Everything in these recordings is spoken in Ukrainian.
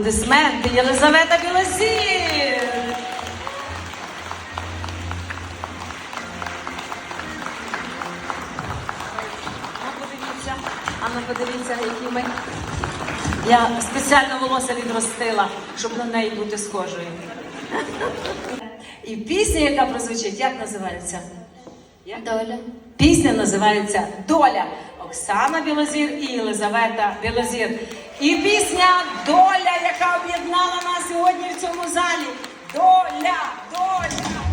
Аплодисменти Єлизавета білосі! А подивіться, а ну подивіться, які ми. Я спеціально волосся відростила, щоб на неї бути схожою. І пісня, яка прозвучить, як називається? Доля. Пісня називається Доля. Оксана Білозір і Єлизавета Білозір. І пісня Доля, яка об'єднала нас сьогодні в цьому залі. Доля, доля.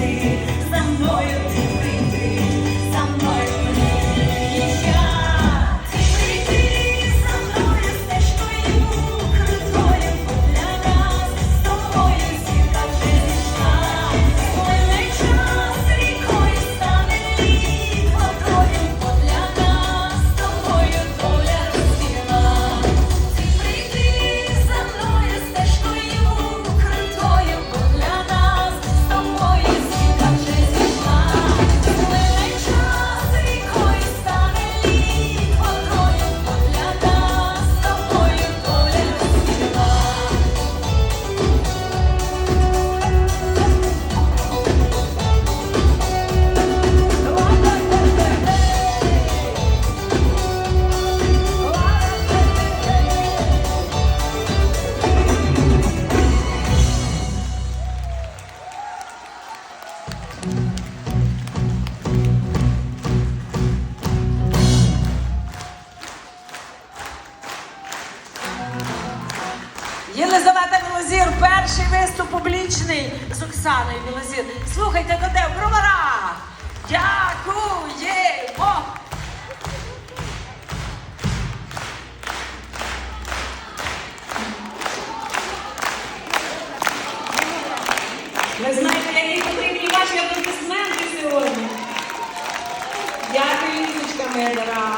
see. Білозір, перший виступ публічний з Оксаною Білозір. Слухайте коде в броварах. Дякуємо! Ви знаєте, які потрібні ваші аплодисменти сьогодні. Дякую, Лізочка Медера.